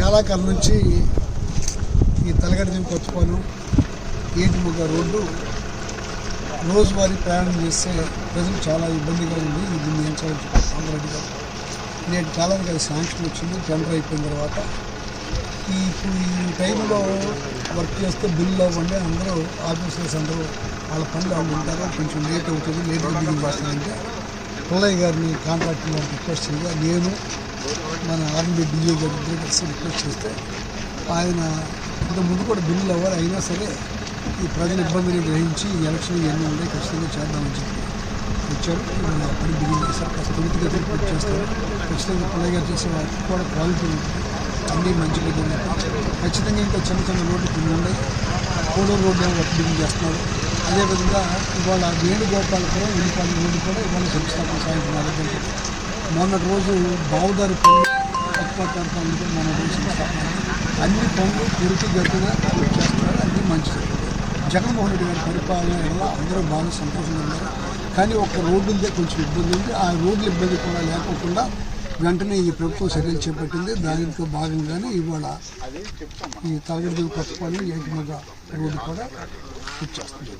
చాలా కాలం నుంచి ఈ తలగడదిం కొత్తపాలెం ఏటిముగ రోడ్డు రోజువారీ ప్రయాణం చేస్తే ప్రజలు చాలా ఇబ్బందిగా ఉంది. ఇది నేను కామరెడ్డి గారు నేటి కాలానికి అది శాంక్షన్ వచ్చింది. టెండర్ అయిపోయిన తర్వాత ఈ ఇప్పుడు ఈ టైంలో వర్క్ చేస్తే బిల్లు అవ్వండి. అందరూ ఆఫీసర్స్ అందరూ వాళ్ళ పనులు వాళ్ళు ఉంటారు కొంచెం లేట్ అవుతుంది. లేట్గా బిల్లింగ్ చేస్తారంటే పుల్లయ్య గారిని కాంట్రాక్ట్ రిక్వెస్ట్ చేయగా నేను మన ఆర్మీ డిఏ గారి కలిసి రిక్వెస్ట్ చేస్తే ఆయన ఇంతకుముందు కూడా బిల్లులు ఎవరు అయినా సరే ఈ ప్రజల ఇబ్బందిని గ్రహించి ఈ ఎలక్షన్ ఎన్ని ఉన్నాయి ఖచ్చితంగా చేద్దామని చెప్పి వచ్చారు. ఇవాళ పని బిగిన్ చేశారు. కాస్త త్వరితగతిని పూర్తి చేస్తారు. ఖచ్చితంగా పుల్లయ్య గారు చేసే వారికి కూడా క్వాలిటీ ఉంటుంది. అన్నీ మంచిగా జరుగుతాయి ఖచ్చితంగా ఇంకా చిన్న చిన్న రోడ్లు కొన్ని ఉన్నాయి. కోడూరు రోడ్డు ఏమో వర్క్ బిగిన్ చేస్తున్నారు. అదేవిధంగా ఇవాళ వేణుగోపాలపురం ఉల్లిపాలెం రోడ్డు కూడా ఇవాళ శంకుస్థాపన సాయంత్రం మొన్నటి రోజు బావుదారి పనులు పట్టుపట్టారు పనులు మన దేశం అన్ని పనులు త్వరితగతిన పూర్తి చేస్తున్నారు. అన్నీ మంచి జగన్మోహన్ రెడ్డి గారి పరిపాలన వల్ల అందరూ బాగా సంతోషంగా ఉన్నారు. కానీ ఒక రోడ్డుందే కొంచెం ఇబ్బంది ఉంది. ఆ రోడ్ల ఇబ్బంది కూడా లేకోకుండా వెంటనే ఈ ప్రభుత్వం చర్యలు చేపట్టింది. దానితో భాగంగానే ఇవాళ ఈ తలగడి కొత్త కొత్తపాలెం ఏకమగా రోడ్డు కూడా ఇచ్చేస్తుంది